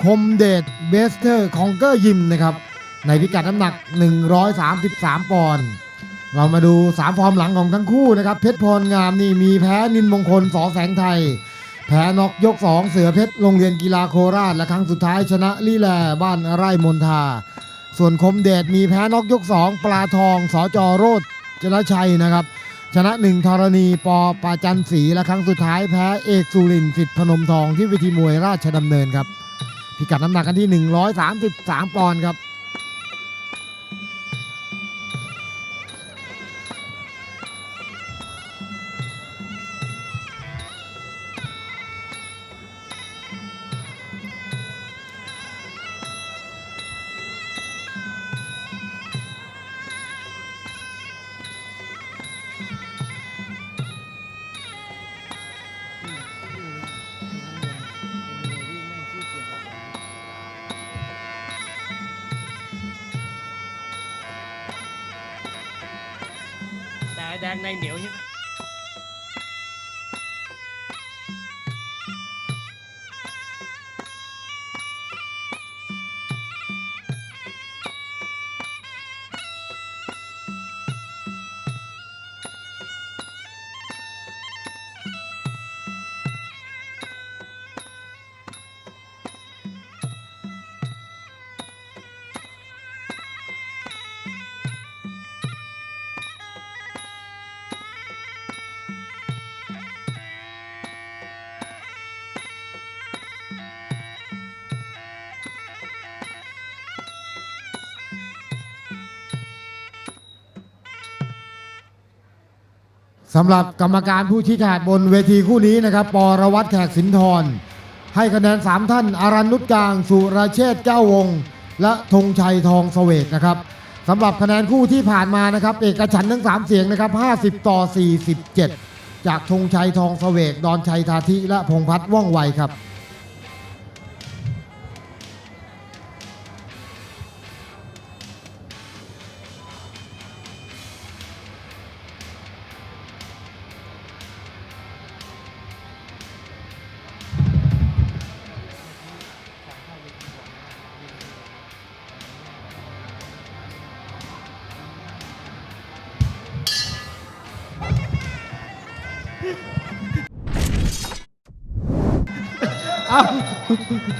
คมเดชเบสเตอร์ของเกอร์ยิมนะครับ ในพิกัดน้ำหนัก 133 ปอนด์เรามาดู 3 ฟอร์มหลังของทั้งคู่นะครับ เพชรพรงามนี่มีแพ้นินมงคลสอแสงไทย แพ้นอกยก 2 เสือเพชรโรงเรียนกีฬาโคราช และครั้งสุดท้ายชนะลี่แลบ้านไร่มนทา ส่วนคมเดชมีแพ้นอกยก 2 ปลาทองสอจอโรดจนชัยนะครับ ชนะหนึ่งธรณีปอปาจันศรีและครั้งสุดท้ายแพ้เอกสุรินทร์สิทธิพนมทองที่เวทีมวยราชดำเนินครับ พิกัดน้ำหนักกันที่ 133 ปอนด์ครับ แต่แด สำหรับกรรมการผู้ชี้ขาดบนเวทีคู่นี้นะครับปรวัตรแขกสินทร ให้คะแนน 3 ท่านอารันนุชกลาง สุรเชษฐ์เจ้าวง และธงชัยทองเสวกนะครับสำหรับคะแนนคู่ที่ผ่านมานะครับ เอกฉันท์ทั้ง 3 เสียงนะครับ 50 ต่อ 47 จากธงชัยทองเสวกดอนชัยทาธิและพงพัฒน์ว่องไวครับ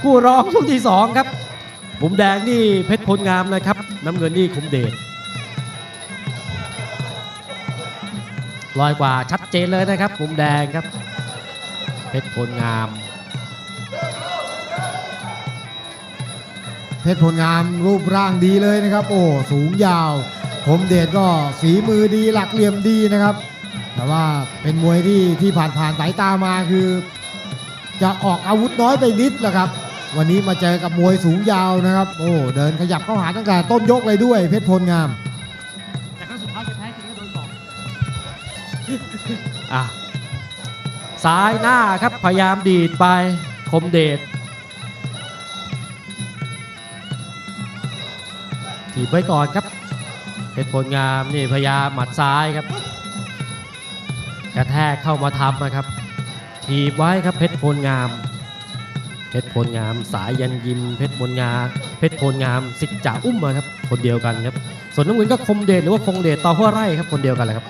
คู่รองช่วงที่สองครับมุมแดงนี่เพชรพลงามนะครับ น้ำเงินนี่คมเดชลอยกว่าชัดเจนเลยนะครับมุมแดงครับ เพชรพลงาม เพชรผลงามรูปร่างดีเลยนะครับ โอ้สูงยาวผมเดชก็ฝีมือดีหลักเหลี่ยมดีนะครับ แต่ว่าเป็นมวยที่ที่ผ่านผ่านสายตามาคือ จะออกอาวุธน้อยไปนิดแหละครับ วันนี้มาเจอกับมวยสูงยาวนะครับ โอ้เดินขยับเข้าหาตั้งแต่ต้นยกเลยด้วยเพชรพลงามแต่ครั้งสุดท้ายจะแพ้จริงก็โดนสองอะซ้ายหน้าครับพยายามดีดไปคมเดชถีบไว้ก่อนครับเพชรพลงามนี่พยายามหมัดซ้ายครับกระแทกเข้ามาทำนะครับ ถีบไว้ครับเพชรพลงาม เพชรพลงาม สายยันยิม เพชรพลงามเพชรพลงามสิกจ่าอุ้มมาครับคนเดียวกันครับ ส่วนน้ำเงินก็คมเดชหรือว่าคงเดชต่อหัวไร่ครับคนเดียวกันเลยครับ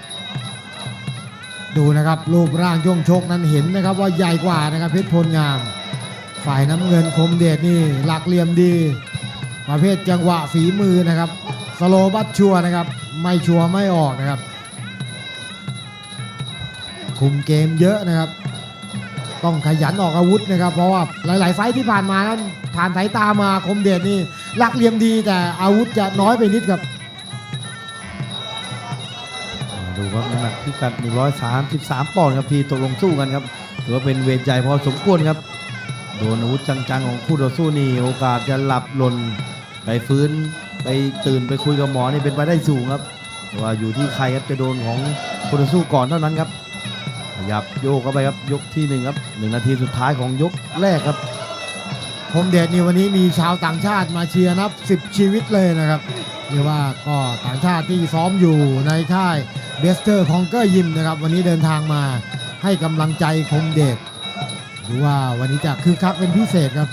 ดูนะครับรูปร่างช่วงชกนั้นเห็นนะครับว่าใหญ่กว่านะครับเพชรพลงาม ฝ่ายน้ำเงินคมเดชนี่หลักเหลี่ยมดีประเภทจังหวะฝีมือนะครับสโลบัตชัวนะครับ ไม่ชัวไม่ออกนะครับ คุมเกมเยอะนะครับ ต้องขยันออกอาวุธนะครับ เพราะว่าหลาย ๆ ไฟที่ผ่านมานั้นผ่านสายตามาคมเดชนี่หลักเหลี่ยมดีแต่อาวุธจะน้อยไปนิดครับดูครับน้ำหนักพิกัด 133 ปอนด์ครับที่ตกลงสู้กันครับถือว่าเป็นเวรใจพอสมควรครับโดนอาวุธจังๆของคู่ต่อสู้นี่โอกาสจะหลับหล่นไปฟื้นไปตื่นไปคุยกับหมอนี่เป็นไปได้สูงครับว่าอยู่ที่ใครครับจะโดนของคู่ต่อสู้ก่อนเท่านั้นครับ ขยับโยกเข้าไปครับยกที่หนึ่งครับหนึ่งนาทีสุดท้ายของยกแรกครับพรมเดชนี่วันนี้มีชาวต่างชาติมาเชียร์นับ 10 ชีวิตเลยนะครับเรียกว่าก็ต่างชาติที่ซ้อมอยู่ในค่ายเบสเตอร์คองเกอร์ยิมนะครับ วันนี้เดินทางมาให้กำลังใจคมเดชดูว่าวันนี้จะคือคักเป็นพิเศษครับ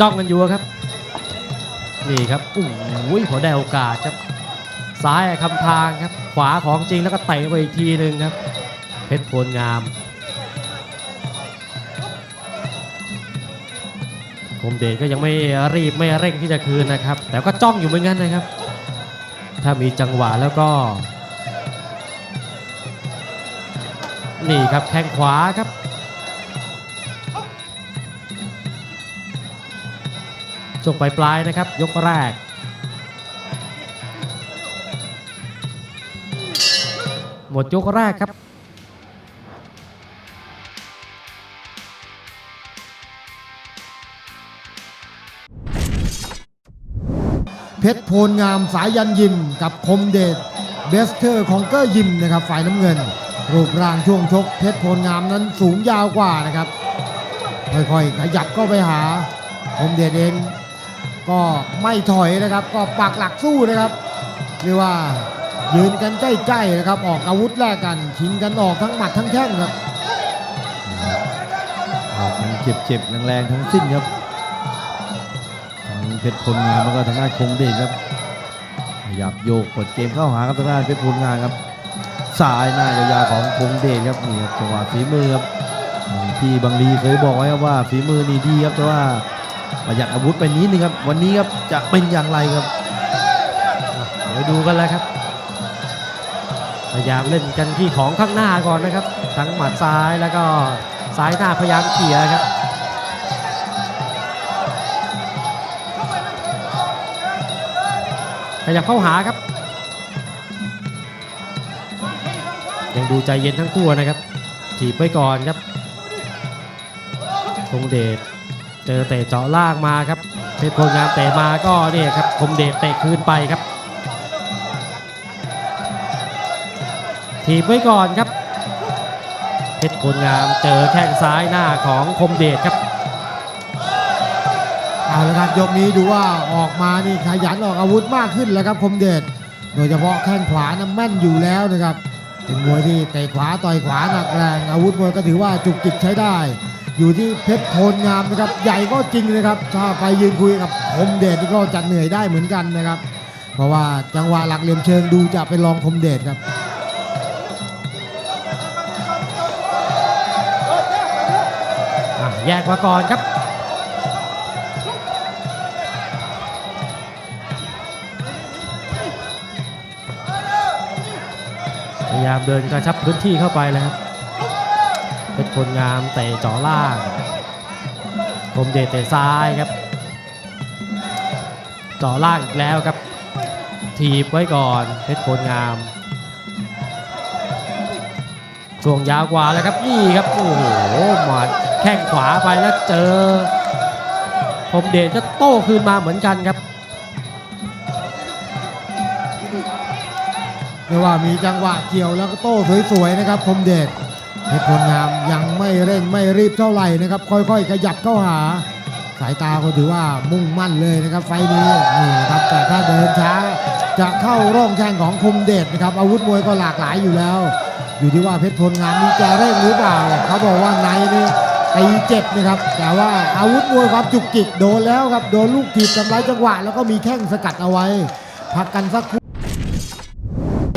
จ้องกันอยู่ครับ นี่ครับโอ้โหพอได้โอกาสครับ ซ้ายคำทางครับ ขวาของจริงแล้วก็เตะไปอีกทีหนึ่งครับ เพชรโพลงาม คมเดชก็ยังไม่รีบไม่เร่งที่จะคืนนะครับ แต่ก็จ้องอยู่เหมือนกันนะครับ ถ้ามีจังหวะแล้วก็ นี่ครับแข้งขวาครับช่วงปลายๆนะครับ ยกแรก หมดยกแรกครับเพชรโพลงามสายยันยิมกับคมเดชเบสเทอร์ของเกอร์ยิมนะครับฝ่ายน้ำเงิน รูปร่างช่วงชกเพชรโพลงามนั้นสูงยาวกว่านะครับค่อยๆขยับก็ไปหาคมเดชเองก็ไม่ถอยนะครับ ก็ปักหลักสู้นะครับเรียกว่า ยืนกันใกล้ๆนะครับ ออกอาวุธแลกกันชิงกันออกทั้งหมัดทั้งแข้งครับออกกันเจ็บๆแรงๆทั้งสิ้นครับทั้งเพชรพลงามแล้วก็ทางด้านคงเดชครับขยับโยกเปิดเกมเข้าหาครับทางด้านเพชรพลงามครับสายหน้ายาวๆของคงเดชครับนี่ครับจังหวะฝีมือครับที่บางลีเคยบอกไว้ครับว่าฝีมือนี่ดีครับแต่ว่าประหยัดอาวุธไปนิดนึงครับ วันนี้ครับจะเป็นอย่างไรครับเดี๋ยวดูกันแล้วครับ พยายามเล่นกันที่ของข้างหน้าก่อนนะครับ ทั้งหมัดซ้ายแล้วก็ซ้ายหน้าพยายามเขี่ยครับขยับเข้าหาครับ ยังดูใจเย็นทั้งคู่นะครับถีบไว้ก่อนครับคงเดชเจอเตะเจาะล่างมาครับเพชรโพลงามเตะมาก็เนี่ยครับคมเดชเตะคืนไปครับ ถีบไว้ก่อนครับเพชรโพลงามเจอแข้งซ้ายหน้าของคมเดชครับเอาละครับยกนี้ดูว่าออกมานี่ขยันออกอาวุธมากขึ้นแล้วครับคมเดชโดยเฉพาะแข้งขวานั้นแม่นอยู่แล้วนะครับเป็นมวยที่เตะขวาต่อยขวาหนักแรง อาวุธมวยก็ถือว่าจุกจิกใช้ได้ อยู่ที่เพชรโพลงามนะครับใหญ่ก็จริงนะครับถ้าไปยืนคุยกับคมเดชนี่ก็จะเหนื่อยได้เหมือนกันนะครับ เพราะว่าจังหวะหลักเหลี่ยมเชิงดูจะเป็นรองคมเดชครับ แยกมาก่อนครับ พยายามเดินกระชับพื้นที่เข้าไปแล้วครับเพชรพลงามเตะจ่อล่างคมเดชเตะซ้ายครับจ่อล่างอีกแล้วครับ ถีบไว้ก่อนเพชรพลงามช่วงยาวกว่าแล้วครับนี่ครับโอ้โหหมาด ข้งขวาไปแล้วเจอคมเดชก็โต้คืนมาเหมือนกันครับเรียกว่ามีจังหวะเกี่ยวแล้วก็โต้สวยๆนะครับคมเดชเพชรพลงามยังไม่เร่งไม่รีบเท่าไหร่นะครับ ค่อยๆ ขยับเข้าหา สายตาก็ถือว่ามุ่งมั่นเลยนะครับ ไฟนี้นี่นะครับแต่ถ้าเดินช้าจะเข้าร่องแข้งของคมเดชนะครับ อาวุธมวยก็หลากหลายอยู่แล้ว อยู่ที่ว่าเพชรพลงามมีจะเร่งหรือเปล่าเขาบอกว่าในนี่ ตีเจ็บนะครับ แต่ว่าอาวุธมวยความจุกจิกโดนแล้วครับ โดนลูกถีบทำลายจังหวะ แล้วก็มีแข้งสกัดเอาไว้ พักกันสักครู่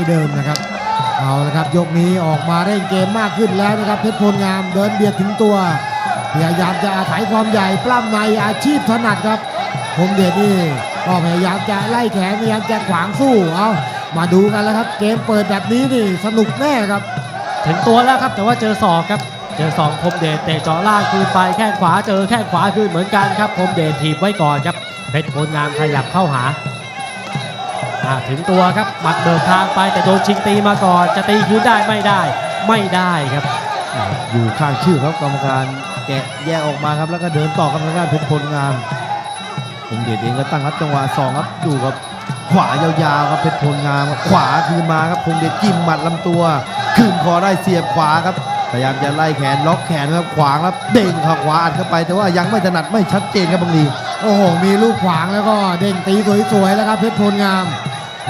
เดิมนะครับ เอาละครับ ยกนี้ออกมาเร่งเกมมากขึ้นแล้วนะครับ เพชรพลงามเดินเบียดถึงตัว พยายามจะอาศัยความใหญ่ปล้ำในอาชีพถนัดครับคมเดชนี่ก็พยายามจะไล่แขนพยายามจะขวางสู้ เอามาดูกันแล้วครับ เกมเปิดแบบนี้นี่สนุกแน่ครับ ถึงตัวแล้วครับแต่ว่าเจอศอกครับ เจอศอกคมเดชเตะเจาะล่างคืนไปแข้งขวาเจอแข้งขวาคืนเหมือนกันครับคมเดชถีบไว้ก่อนครับเพชรพลงามขยับเข้าหาถึงตัวครับหมัดเบิกทางไปแต่โดนชิงตีมาก่อนจะตีคืนได้ไม่ได้ไม่ได้ครับ อยู่ข้างชื่อครับกรรมการแกะแยกออกมาครับแล้วก็เดินต่อกับทางด้านเพชรพลงามคงเดชเองก็ตั้งรับจังหวะสองครับดูครับขวายาวๆครับเพชรพลงามขวาคืนมาครับคงเดชจิ้มหมัดลำตัวคืนคอได้เสียบขวาครับ พยายามจะไล่แขนล็อกแขนครับขวางครับเด้งเข่าขวาอัดเข้าไป แต่ว่ายังไม่ถนัดไม่ชัดเจนครับบางทีโอ้โห มีลูกขวางแล้วก็เด้งตีสวยๆแล้วครับเพชรพลงาม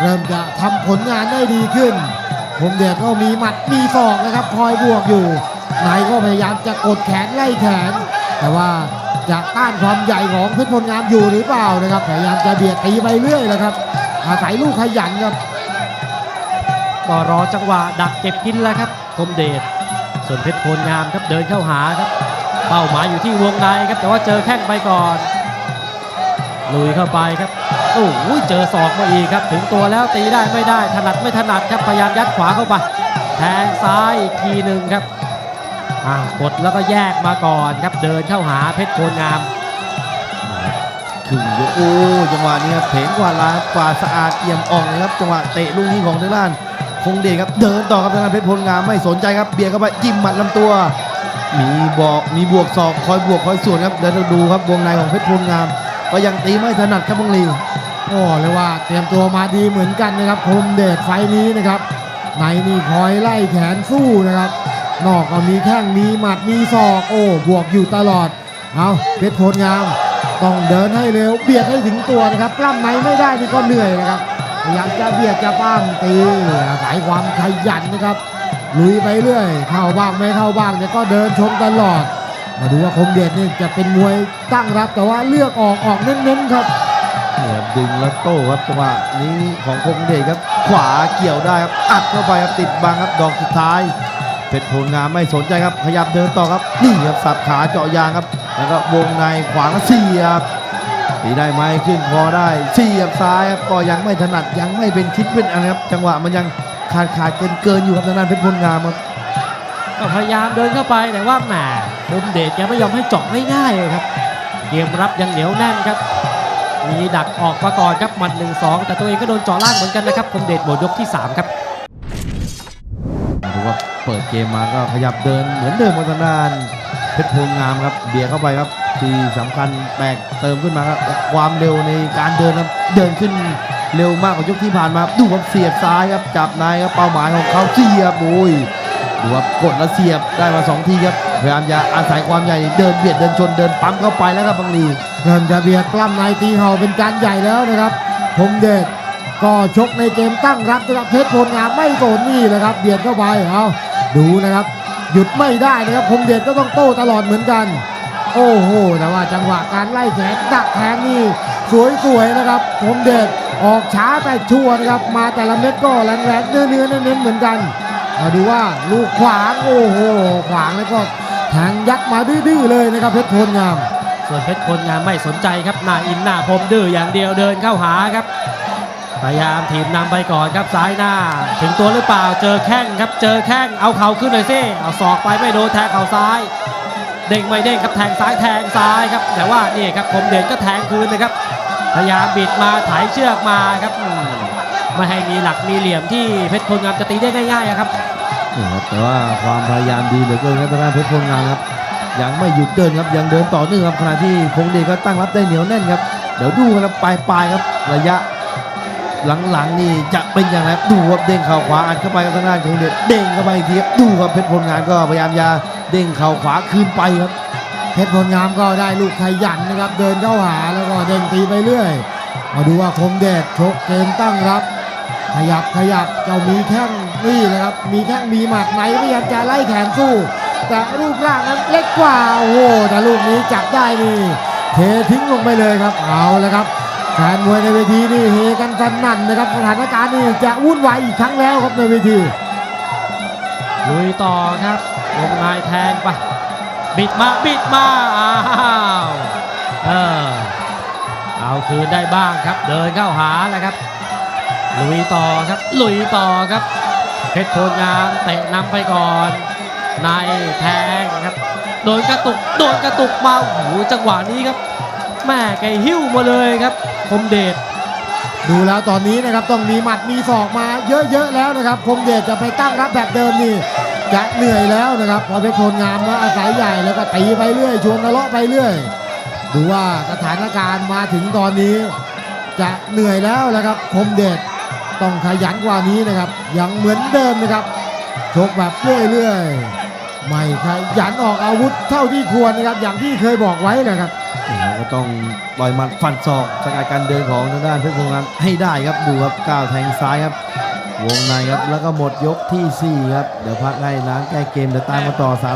เริ่มจะทำผลงานได้ดีขึ้นคมเดชก็มีหมัดมีศอกนะครับคอยบวกอยู่นายก็พยายามจะกดแขนไล่แขน แต่ว่าจะต้านความใหญ่ของเพชรพลงามอยู่หรือเปล่านะครับ พยายามจะเบียดตีไปเรื่อยเลยครับ อาศัยลูกขยันครับ ก็รอจังหวะดักเก็บกินแล้วครับคมเดช ส่วนเพชรโพลงามครับเดินเข้าหาครับ เป้าหมายอยู่ที่วงในครับแต่ว่าเจอแข้งไปก่อน ลุยเข้าไปครับโอ้โหเจอศอกมาอีกครับ ถึงตัวแล้วตีได้ไม่ได้ถนัดไม่ถนัดครับพยายามยัดขวาเข้าไปแทงซ้ายอีกทีหนึ่งครับอ่ากดแล้วก็แยกมาก่อนครับเดินเข้าหาเพชรโพลงามถึงยกโอ้จังหวะนี้ครับเพงกว่าลากว่าสะอาดเอี่ยมอ่องครับจังหวะเตะลูกนี้ของทางด้าน คงเดชครับเดินต่อครับทางด้านเพชรพลงามไม่สนใจครับเบียดเข้าไปจิ้มหมัดลำตัว มีบอกมีบวกศอกคอยบวกคอยส่วนครับเดี๋ยวเราดูครับวงในของเพชรพลงาม ก็ยังตีไม่ถนัดครับบังลีโอ้เรียว่าเตรียมตัวมาดีเหมือนกันนะครับคมเดชไฟนี้นะครับในนี่คอยไล่แขนสู้นะครับนอกก็มีแข้งมีหมัดมีศอกโอ้บวกอยู่ตลอดเอาเพชรพลงาม ต้องเดินให้เร็วเบียดให้ถึงตัวนะครับปล้ำในไม่ได้นี่ก็เหนื่อยนะครับ ยายามจะเบียดจะปั้มตีอาศัยความขยันนะครับ ลุยไปเรื่อย เข้าบ้างไม่เข้าบ้างเนี่ยก็เดินชมตลอด มาดูว่าคมเดชนี่จะเป็นมวยตั้งรับแต่ว่าเลือกออกออกเน้นๆครับเนี่ยดึงแล้วโต้ครับจังหวะนี้ของคงเดชครับ ขวาเกี่ยวได้ครับอัดเข้าไปครับติดบังครับดอกสุดท้ายเพชรโพลงามไม่สนใจครับขยับเดินต่อครับนี่ครับสับขาเจาะยางครับ แล้วก็วงในขวางเสียบ ตีได้ไหมขึ้นคอได้เสียบซ้ายครับก็ยังไม่ถนัดยังไม่เป็นทิศเป็นอันครับจังหวะมันยังขาดขาดเกินเกินๆอยู่ครับทางด้านเพชรโพลงามครับก็พยายามเดินเข้าไปแต่ว่าแหมคมเดชแกไม่ยอมให้เจาะง่ายๆเลยครับ เกมรับยังเหนียวแน่นครับ มีดักออกมาก่อนครับหมัด 1-2 แต่ตัวเองก็โดนเจาะล่างเหมือนกันนะครับคมเดชหมดยกที่ 3 ครับดูว่าเปิดเกมมาก็ขยับเดินเหมือนเดิมกับทางด้านเพชรโพลงามครับเบียดเข้าไปครับ ที่สำคัญแตกเติมขึ้นมาครับความเร็วในการเดินครับเดินขึ้นเร็วมากกว่ายกที่ผ่านมาดูครับเสียบซ้ายครับจับในครับเป้าหมายของเขาเสียบโอ้ยดูว่ากดแล้วเสียบได้มาสองทีครับพยายามจะอาศัยความใหญ่เดินเบียดเดินชนเดินปั๊มเข้าไปแล้วครับบางลีเริ่มจะเบียดปล้ำในตีเห่าเป็นการใหญ่แล้วนะครับคมเดชก็ชกในเกมตั้งรับนะครับเพชรพลงามไม่โกนนี่แหละครับเบียดเข้าไปเอาดูนะครับหยุดไม่ได้นะครับคมเดชก็ต้องโต้ตลอดเหมือนกัน โอ้โหแต่ว่าจังหวะการไล่แขนดักแทงนี่สวยๆนะครับคมเดชออกช้าแต่ชัวร์นะครับ มาแต่ละเม็ดก็แรงๆเนื้อๆเน้นเหมือนกันมาดูว่าลูกขวางโอ้โหขวางแล้วก็แทงยัดมาดื้อๆเลยนะครับเพชรพลงาม ส่วนเพชรพลงามไม่สนใจครับหน้าอินหน้าพรมดื้ออย่างเดียวเดินเข้าหาครับพยายามถีบนำไปก่อนครับซ้ายหน้า ถึงตัวหรือเปล่าเจอแข้งครับเจอแข้งเอาเข่าขึ้นหน่อยสิเอาศอกไปไม่โดนแทงเข่าซ้าย เด้งไม่เด้งครับแทงซ้ายแทงซ้ายครับ แต่ว่านี่ครับคมเด่นก็แทงคืนนะครับพยายามบิดมาถ่ายเชือกมาครับมไม่ให้มีหลักมีเหลี่ยมที่เพชรพลงามจะตีได้ง่ายๆครับนี่ครับแต่ว่าความพยายามดีเหลือเกินครับทางด้านเพชรพลงามครับยังไม่หยุดเดินครับยังเดินต่อเนื่องครับขณะที่คงเดชก็ตั้งรับได้เหนียวแน่นครับเดี๋ยวดูกันครับปลายปลายครับระยะหลังๆนี่จะเป็นอย่างไรดูครับเด้งข่าวขวาอัดเข้าไปกับทางด้านคงเดชเด้งเข้าไปอีกทีครับดูครับเพชรพลงามก็พยายามจะ เด้งเข่าขวาคืนไปครับ เพชรพลงามก็ได้ลูกขยันนะครับ เดินเข้าหาแล้วก็เด้งตีไปเรื่อย มาดูว่าคมเดชชกเกมตั้งรับ ขยับขยับเจ้ามีแข้งนี่นะครับ มีแข้งมีหมัดไหนพยายามจะไล่แขนสู้ แต่รูปร่างนั้นเล็กกว่าโอ้โหแต่ลูกนี้จับได้นี่เททิ้งลงไปเลยครับเอาแล้วครับแฟนมวยในเวทีนี่เฮกันสนั่นนะครับสถานการณ์นี่จะวุ่นวายอีกครั้งแล้วครับในเวทีลุยต่อครับ วงในแทงไปบิดมาบิดมาอ้าวเออเอาคืนได้บ้างครับ เดินเข้าหาแหละครับลุยต่อครับลุยต่อครับเพชรโพงามเตะนำไปก่อนในแทงครับโดนกระตุกโดนกระตุกมาโอ้โหจังหวะนี้ครับแม่ไก่หิ้วมาเลยครับคมเดชดูแล้วตอนนี้นะครับต้องมีหมัดมีศอกมาเยอะๆแล้วนะครับคมเดชจะไปตั้งรับแบบเดิมนี่ จะเหนื่อยแล้วนะครับพอเพชรพลงามนะอาศัยใหญ่แล้วก็ตีไปเรื่อย ชวนทะเลาะไปเรื่อย ดูว่าสถานการณ์มาถึงตอนนี้ จะเหนื่อยแล้วนะครับคมเดชต้องขยันกว่านี้นะครับยังเหมือนเดิมนะครับชกแบบเรื่อยๆไม่ขยันออกอาวุธเท่าที่ควรนะครับ อย่างที่เคยบอกไว้นะครับก็ต้องปล่อยมัดฟันศอกสกัดการเดินของทางด้านเพชรพงศ์นั้นให้ได้ครับดูครับก้าวแทงซ้ายครับ วงในครับ แล้วก็หมดยกทีสี่ 4 ครับ เดี๋ยวพักให้ล้างแก้เกม เดี๋ยวตามมาต่อสาม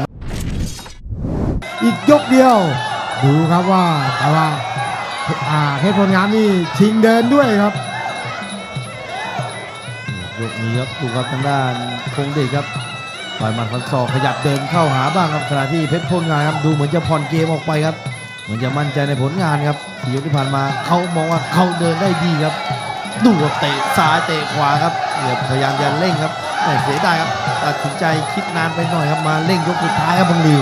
อีกยกเดียว ดูครับว่าแต่ว่าอ่าเพชรพลงามนี่ชิงเดินด้วยครับยกนี้ครับดูครับทางด้านคงเดชครับต่อยมัดฟันศอกขยับเดินเข้าหาบ้างครับขณะที่เพชรพลงานครับดูเหมือนจะผ่อนเกมออกไปครับ เหมือนจะมั่นใจในผลงานครับสี่ยกที่ผ่านมาเขามองว่าเขาเดินได้ดีครับดูครับเตะซ้ายเตะขวาครับ พยายามจะเร่งครับแต่เสียดายครับตัดสินใจคิดนานไปหน่อยครับมาเร่งยกสุดท้ายครับบังลี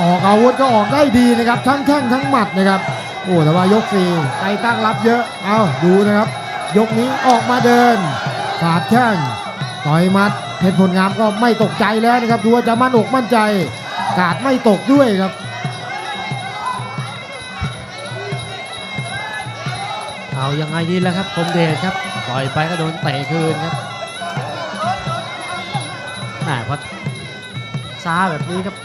ออกอาวุธก็ออกได้ดีนะครับ ทั้งแข้งทั้งหมัดนะครับโอ้แต่ว่ายกสี่ไปตั้งรับเยอะเอาดูนะครับ ยกนี้ออกมาเดินสาดแข้งต่อยมัดเพชรผลงามก็ไม่ตกใจแล้วนะครับดูว่าจะมั่นอกมั่นใจ กาดไม่ตกด้วยครับ เอายังไงดีแล้วครับคมเดชครับปล่อยไปก็โดนเตะคืนครับแหมพอช้าแบบนี้ครับ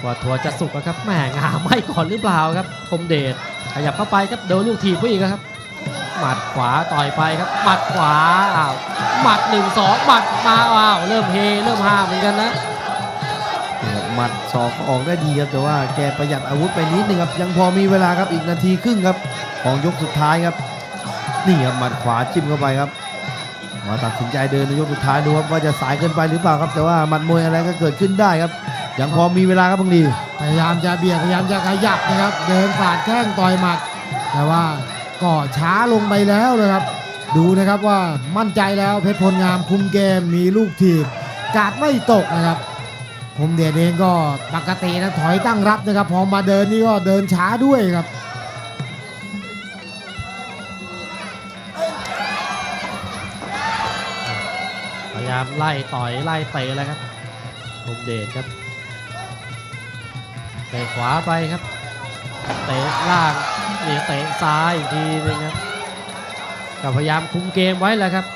กว่าทัวจะสุกครับแหมงาไม่ก่อนหรือเปล่าครับคมเดชขยับเข้าไปครับโดนลูกถีบไปอีกครับหมัดขวาต่อยไปครับหมัดขวาอ้าวหมัดหนึ่งสองหมัดมาอ้าวเริ่มเฮเริ่มฮาเหมือนกันนะ หมัดศอกก็ออกได้ดีครับแต่ว่าแกประหยัดอาวุธไปนิดนึงครับ ยังพอมีเวลาครับอีกนาทีครึ่งครับ ของยกสุดท้ายครับ นี่ครับหมัดขวาจิ้มเข้าไปครับมาตัดสินใจเดินในยกสุดท้ายดูครับว่าจะสายเกินไปหรือเปล่าครับ แต่ว่าหมัดมวยอะไรก็เกิดขึ้นได้ครับ ยังพอมีเวลาครับบางดีพยายามจะเบียดพยายามจะขยับนะครับ เดินสาดแข้งต่อยหมัด แต่ว่าก็ช้าลงไปแล้วนะครับ ดูนะครับว่ามั่นใจแล้วเพชรพลงามคุมเกมมีลูกถีบกาดไม่ตกนะครับ คมเดชเองก็ปกตินะถอยตั้งรับนะครับ พอมาเดินนี่ก็เดินช้าด้วยครับ พยายามไล่ต่อยไล่เตะแล้วครับคมเดชครับเตะขวาไปครับ เตะล่างนี่เตะซ้ายอีกทีนึงครับก็พยายามคุมเกมไว้แหล้วครับ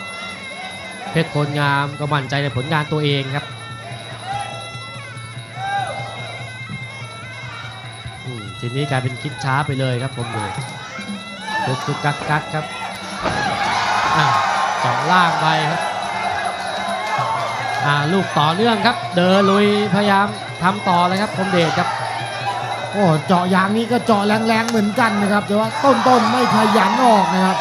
เพชรผลงามก็มั่นใจในผลงานตัวเองครับ ทีนี้กลายเป็นคิดช้าไปเลยครับผมเดชกุกกุกกักกักครับอะเจาะล่างไปครับอ่าลูกต่อเนื่องครับ เดินลุยพยายามทำต่อเลยครับคมเดชครับโอ้เจาะยางนี้ก็เจาะแรงๆเหมือนกันนะครับ แต่ว่าต้นๆไม่ขยันออกนะครับ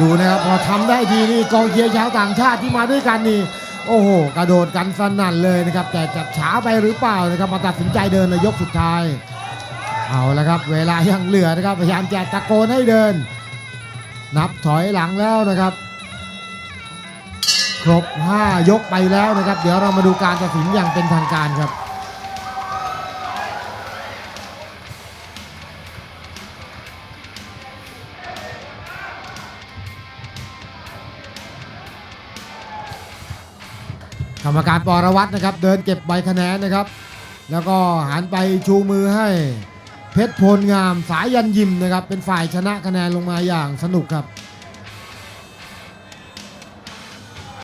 ดูนะครับพอทำได้ทีนี่กองเชียร์ชาวต่างชาติที่มาด้วยกันนี่โอ้โหกระโดดกันสนั่นเลยนะครับแต่จับช้าไปหรือเปล่านะครับมาตัดสินใจเดินในยกสุดท้าย เอาละครับ เวลายังเหลือนะครับ พยายามจะตะโกนให้เดิน นับถอยหลังแล้วนะครับ ครบ 5 ยกไปแล้วนะครับ เดี๋ยวเรามาดูการตัดสินอย่างเป็นทางการครับกรรมการปรวัตนะครับ เดินเก็บใบคะแนนนะครับ แล้วก็หันไปชูมือให้ เพชรพลงามสายยันยิมนะครับ เป็นฝ่ายชนะคะแนนลงมาอย่างสนุกครับ